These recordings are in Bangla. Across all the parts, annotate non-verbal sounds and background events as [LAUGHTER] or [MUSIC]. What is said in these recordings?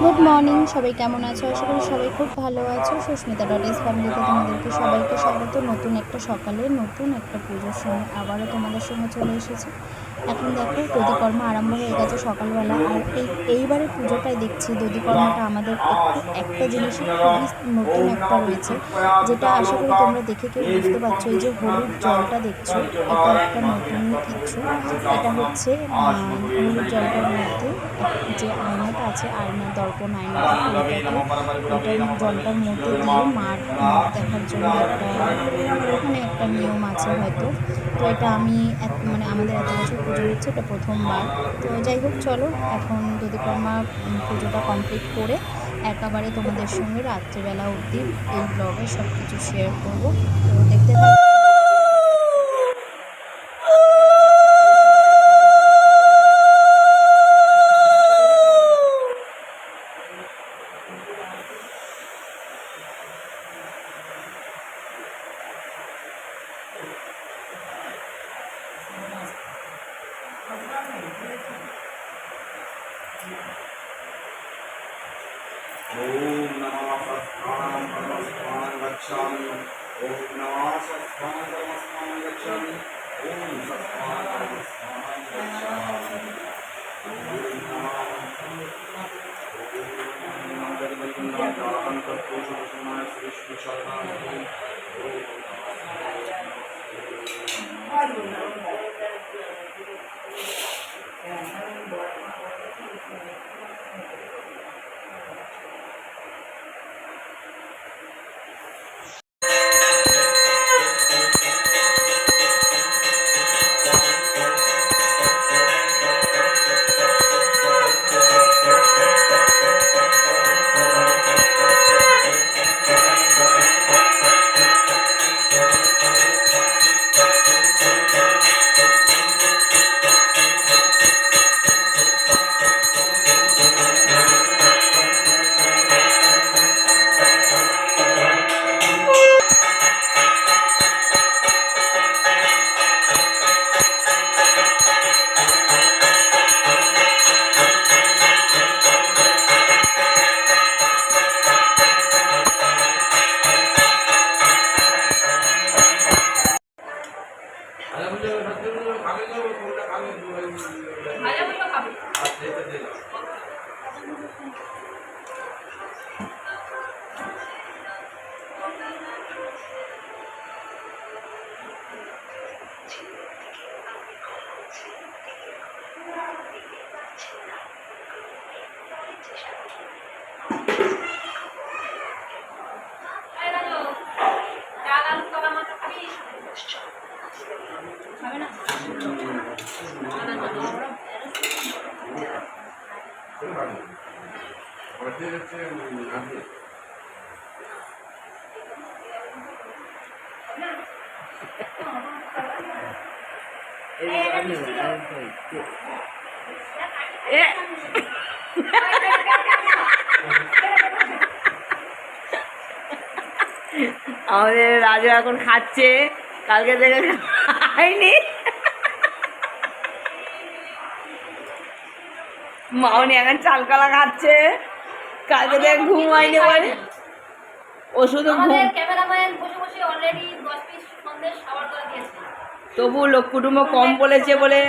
গুড মর্নিং সবাই কেমন আছো? আশা করি সবাই খুব ভালো আছো। সুস্মিতা ডট ইস ফ্যামিলিতে তোমাদেরকে সবাইকে স্বাগত। নতুন একটা সকালে নতুন একটা পুজোর সময় আবারও তোমাদের সঙ্গে চলে এসেছি। এখন দেখো দধিকর্ম আরম্ভ হয়ে গেছে সকালবেলা। আর এই, এইবারে পুজোটাই দেখছি দধিকর্মটা আমাদের একটু একটা জিনিসই খুবই নতুন একটা রয়েছে, যেটা আশা করি তোমরা দেখে কেউ বুঝতে পারছ, এই যে হলুদ জলটা দেখছ, এটা একটা নতুন কিছু। এটা হচ্ছে হলুদ জলটার মধ্যে যে আয়নাটা আছে, আয়না দর্পণ আয়নাটা ওটার জলটার মধ্যে দিয়ে মুখ দেখার জন্য একটা ওখানে একটা নিয়ম আছে হয়তো। তো এটা আমি মানে আমাদের এত বছর পুজো হচ্ছে এটা প্রথমবার। তো যাই হোক, চলো, এখন দধিকর্মা পুজোটা কমপ্লিট করে একেবারে তোমাদের সঙ্গে রাত্রিবেলা অবধি এই ব্লগে সব কিছু শেয়ার করব। তো দেখতে থাকো। ओम नमः प्रस्थानं ब्रह्मस्थानं गच्छामि ओम नमः स्वस्थानं ब्रह्मस्थानं गच्छामि ओम सत्स्थानं ब्रह्मस्थानं गच्छामि ओम नमः ओम नमः गणपतिं नमः करतोष सुनाय श्री कृष्ण शरणं ओम [LAUGHS] আমাদের রাজু এখন খাচ্ছে। কালকে থেকে খাইনি মাউনি এখন চালকালা খাচ্ছে। কালকে থেকে ঘুম হয়নি বলে। ও শুধু তবু লোক কুটুম্ব কম বলেছে বলে।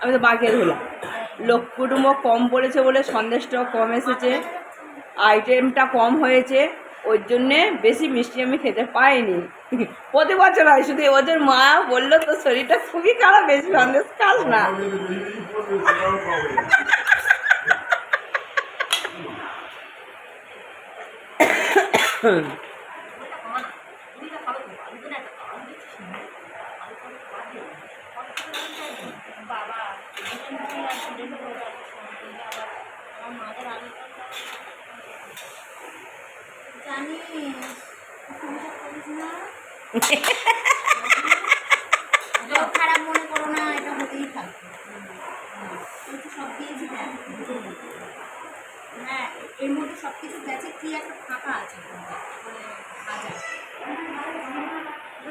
আমি তো বাকি ধুলাম লোক কুটুম্ব কম বলেছে বলে সন্দেশটাও কম এসেছে। আইটেমটা কম হয়েছে। ওর জন্যে বেশি মিষ্টি আমি খেতে পাইনি। প্রতি বছর হয়, শুধু ওদের মা বলল তো শরীরটা খুবই খারাপ, বেশি সন্দেশ খাস না? খারাপ মনে করো না সব হ্যাঁ এর মধ্যে সব কিছু গেছে, কি একটা ফাঁকা আছে মানে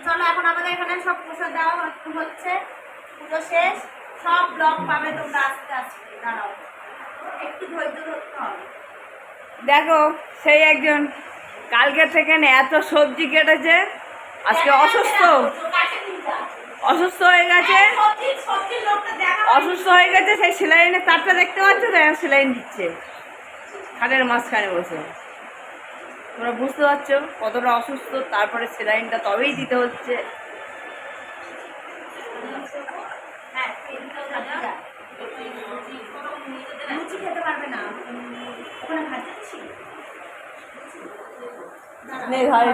চলো, এখন আমাদের এখানে সব প্রসাদ দেওয়া হচ্ছে- পুজো শেষ। সব ব্লগ পাবে তোমরা আস্তে আস্তে, দাঁড়াও। একটু ধৈর্য ধরতে দেখো, সেই একজন কালকে থেকে এত সবজি কেটেছে। আজকে অসুস্থ। অসুস্থ হয়ে গেছে। অসুস্থ হয়ে গেছে সেই সেলাইনের তারটা দেখতে পাচ্ছ তো? এখন সেলাইন দিচ্ছে। খাটের মাঝখানে বসে। তোমরা বুঝতে পারছ কতটা অসুস্থ তারপরে সেলাইনটা তবেই দিতে হচ্ছে। হ্যাঁ, লুচি খেতে পারবে না। ওখানে ভাত দিচ্ছি? নে ঘরে।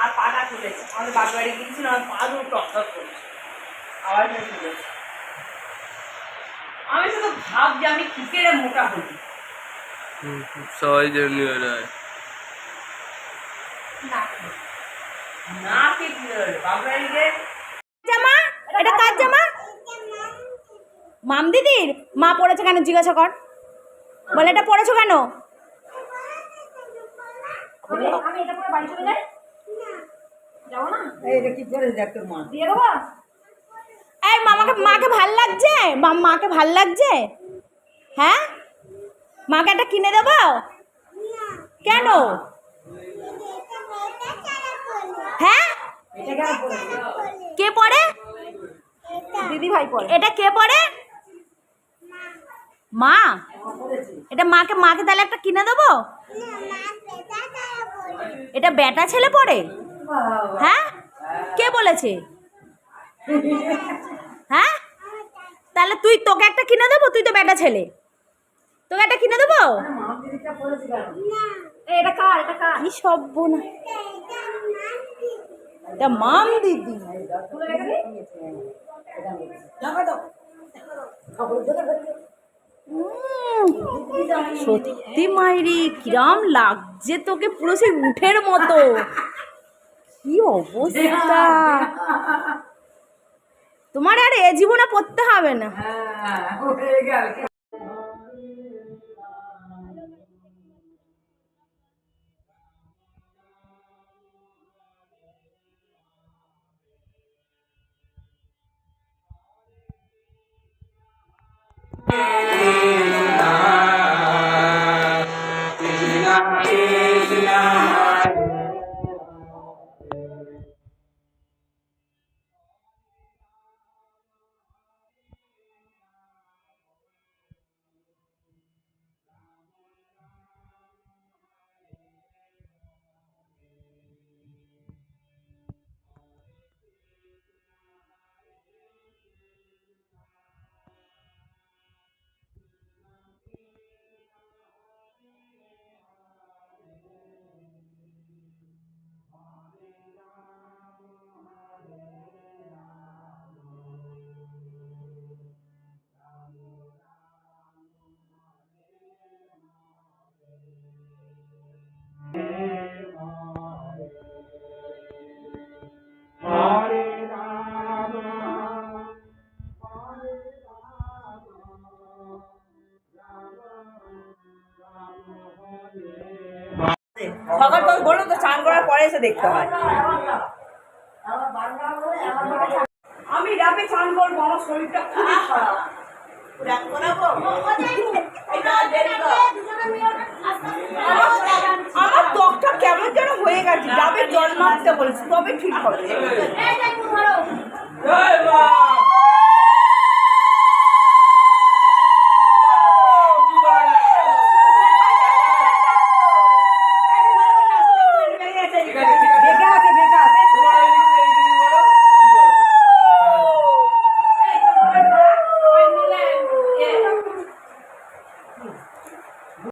আর পাটা তুলেছে আমাদের বাপের বাড়ি গিয়েছিল আমার পা দুটো টক টক করেছে। আমি শুধু ভাবছি আমি কি করে মোটা হই সবাই জন্য ওরা না না কি জামা এটা কার জামা? মাম দিদির মা পড়েছে কেন জিজ্ঞাসা কর। বলে এটা পড়েছো কেন? আমি এটা পরে বাড়ি চলে যাই? যাব না? এটা কি করে দেখ তোর মা। দিয়ে দেবো? মামাকে মাকে ভালো লাগছে? মাকে ভালো লাগছে? হ্যাঁ? মাকে একটা কিনে দেবো? কেন? হ্যাঁ? কে পড়ে দিদি ভাই পড়ে এটা কে পড়ে মা। এটা মাকে মাকে তাহলে একটা কিনে দেবো? এটা বেটা ছেলে পড়ে হ্যাঁ? কে বলেছে? হ্যাঁ? তাহলে তুই তোকে একটা কিনে দেবো? তুই তো বেটা ছেলে। তোকে একটা কিনে দেবো? এটা কার এটা কার? কি সব না এটা মাম দিদি সত্যি মাইরি কিরাম লাগছে তোকে পুরো সেই উঠের মতো। কি অবস্থা। তোমার আর এ জীবনে পড়তে হবে না। পরে এসে দেখতে হয়। আমি রাতে চান করব আমার শরীরটা খুবই খারাপ। আমার ত্বকটা কেমন যেন হয়ে গেছে ডাবের জল মারতে বলেছে তবে ঠিক হবে।